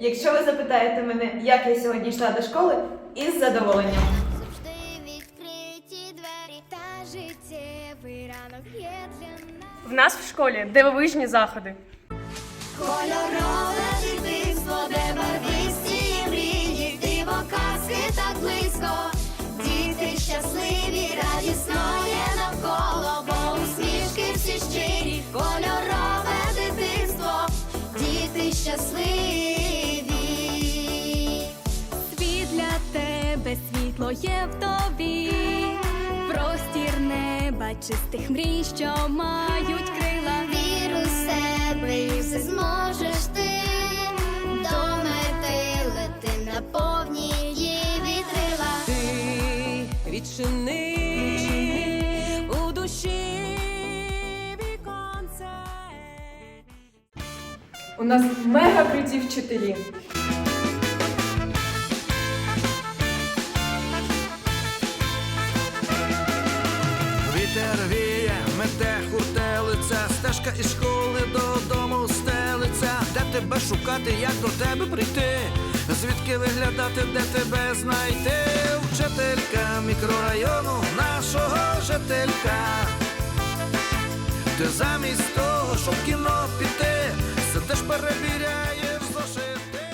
Якщо ви запитаєте мене, як я сьогодні йшла до школи, із задоволенням. В нас в школі дивовижні заходи. Кольорове тебе світло є в тобі, простір неба чистих мрій, що мають крила. Вір у себе і все зможеш ти. До мети лети на повні її вітрила. Ти відчини у душі віконце. У нас мега круті вчителі. Хуртелиця, із школи додому стелиться. Де тебе шукати, як до тебе прийти? Звідки виглядати, де тебе знайти? Вчителька мікрорайону, нашого жителька. Ти замість того, щоб в кіно піти, сидиш перевіряєш зошити.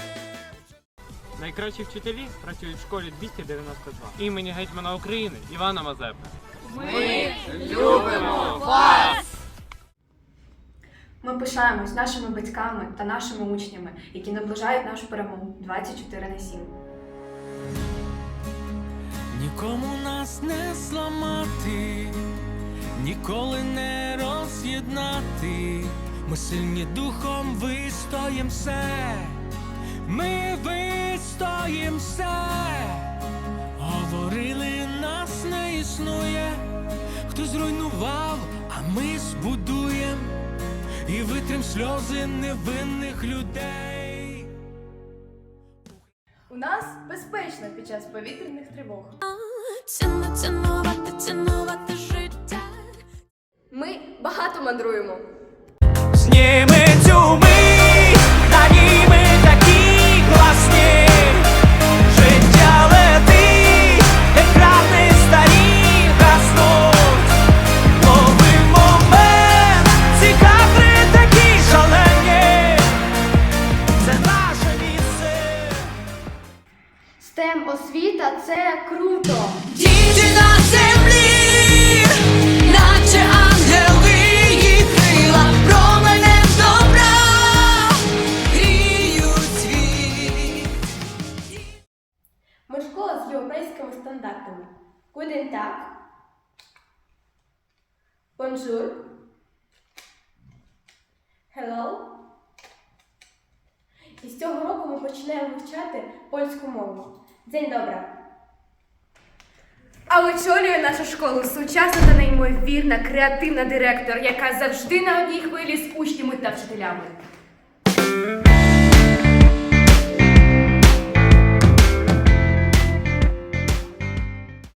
Найкращі вчителі працюють в школі 292 імені гетьмана України Івана Мазепи. Ми пишаємось нашими батьками та нашими учнями, які наближають нашу перемогу 24 на 7. Нікому нас не зламати, ніколи не роз'єднати. Ми сильні духом вистоїм все, ми вистоїм все. Говорили, нас не існує, хто зруйнував, а ми збудуєм і витрим сльози невинних людей. У нас безпечно під час повітряних тривог. Ціну, цінувати, цінувати життя. Ми багато мандруємо. Освіта це круто! Діти на землі, наче ангели їх крила, променем добра гріють світ. Ми школа з європейськими стандартами. Guten Tag. Bonjour. Hello. І з цього року ми починаємо вивчати польську мову. День добра. А очолює нашу школу сучасна та неймовірна креативна директор, яка завжди на одній хвилі з учнями та вчителями.